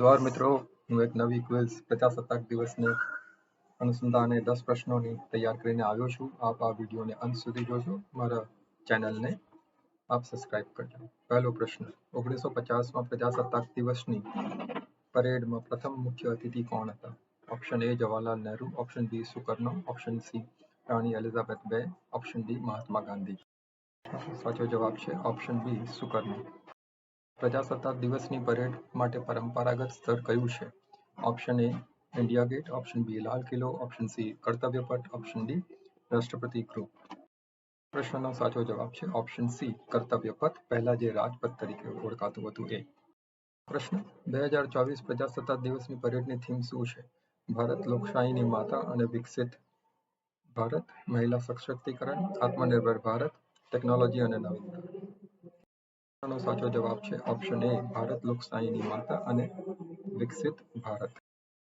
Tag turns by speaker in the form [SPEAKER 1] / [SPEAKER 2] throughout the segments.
[SPEAKER 1] નમસ્કાર મિત્રો, હું એક નવી ક્વિઝ પ્રજાસત્તાક દિવસને અનુસંધાને દસ પ્રશ્નોની તૈયાર કરીને આવ્યો છું. આપ આ વિડીયોને અંત સુધી જોજો. મારા ચેનલને આપ સબસ્ક્રાઇબ કરજો. પહેલો પ્રશ્ન, ઓગણીસો પચાસમાં પ્રજાસત્તાક દિવસની પરેડમાં પ્રથમ મુખ્ય અતિથિ કોણ હતા? Option A Jawaharlal Nehru option B Sukarno option C Rani Elizabeth બે ઓપ્શન ડી મહાત્મા ગાંધી સાચો જવાબ છે ઓપ્શન બી સુકર્ણો પ્રજાસત્તાક દિવસની પરેડ માટે પરંપરાગત સ્થળ કયું છે? Option A India gate option B Lal Qila option C કર્તવ્ય પથ ઓપ્શન ડી રાષ્ટ્રપતિ ગૃહ પ્રશ્નનો સાચો જવાબ છે ઓપ્શન સી કર્તવ્ય પથ પહેલા જે રાજપથ તરીકે ઓળખાતું હતું એ. પ્રશ્ન, બે હજાર ચોવીસ પ્રજાસત્તાક દિવસની પરેડની થીમ શું છે? ભારત લોકશાહીની માતા અને વિકસિત ભારત, મહિલા સશક્તિકરણ, આત્મનિર્ભર ભારત, ટેકનોલોજી અને નવીનતા. નો સાચો જવાબ છે ઓપ્શન એ ભારત લોકશાહીની માતા અને વિકસિત ભારત.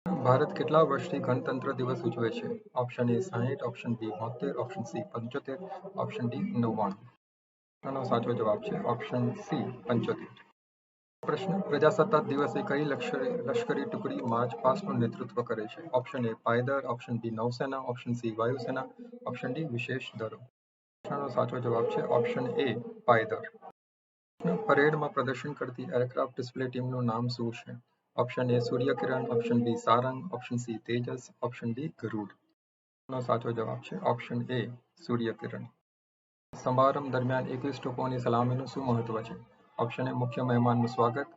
[SPEAKER 1] ભારત કેટલા વર્ષથી ગણતંત્ર દિવસ ઉજવે છે? ઓપ્શન એ સાહીઠ ઓપ્શન બી બોતેર ઓપ્શન સી પંચોતેર ઓપ્શન ડી નવ્વાણું. નો સાચો જવાબ છે ઓપ્શન સી પંચોતેર. પ્રશ્ન, પ્રજાસત્તાક દિવસે કઈ લશ્કરી ટુકડી માર્ચ પાસ્ટનું નેતૃત્વ કરે છે? ઓપ્શન એ પાયદળ ઓપ્શન બી નૌસેના ઓપ્શન સી વાયુસેના ઓપ્શન ડી વિશેષ દળો પ્રશ્નનો સાચો જવાબ છે ઓપ્શન એ પાયદળ પરેડમાં પ્રદર્શન કરતી એરક્રાફ્ટ ડિસ્પ્લે ટીમનું નામ શું છે? Option A Suryakiran, option B Sarang, option C Tejas, option D Garud. નો સાચો જવાબ છે ઓપ્શન એ સૂર્યકિરણ. સમારંભ દરમિયાન એકવીસ ટોપોની સલામીનું શું મહત્વ છે? ઓપ્શન એ મુખ્ય મહેમાનનું સ્વાગત,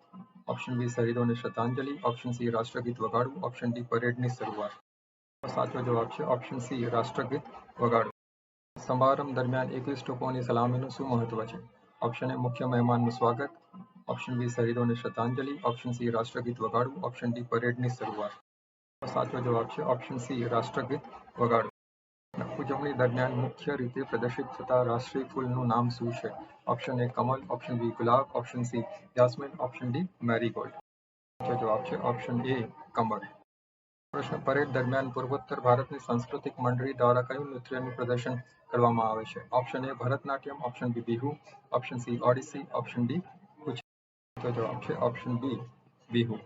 [SPEAKER 1] ઓપ્શન બી શહીદોને શ્રદ્ધાંજલિ, ઓપ્શન સી રાષ્ટ્રગીત વગાડવું, ઓપ્શન ડી પરેડની શરૂઆત. સાચો જવાબ છે ઓપ્શન સી રાષ્ટ્રગીત વગાડવું. સમારંભ દરમિયાન એકવીસ ટોપોની સલામીનું શું મહત્વ છે? ઓપ્શન એ મુખ્ય મહેમાનનું સ્વાગત. ઓપ્શન બી શહીદોને શ્રદ્ધાંજલિ. ઓપ્શન સી રાષ્ટ્રગીત વગાડવું. ઓપ્શન ડી પરેડની શરૂઆત. સાચો જવાબ છે ઓપ્શન સી રાષ્ટ્રગીત વગાડવું. ઉજવણી દરમિયાન મુખ્ય રીતે પ્રદર્શિત થતા રાષ્ટ્રીય ફૂલનું નામ શું છે? ઓપ્શન એ કમલ. ઓપ્શન બી ગુલાબ. Option C jasmine option D marigold સાચો જવાબ છે ઓપ્શન એ કમળ. પ્રશ્ન પરેડ દરમિયાન પૂર્વોત્તર ભારતની સાંસ્કૃતિક મંડળી દ્વારા કયું નૃત્યનું પ્રદર્શન કરવામાં આવે છે? Option A Bharatanatyam. Option B Bihu. Option C Odissi. Option D સાચો જવાબ છે ઓપ્શન બી બિહુ.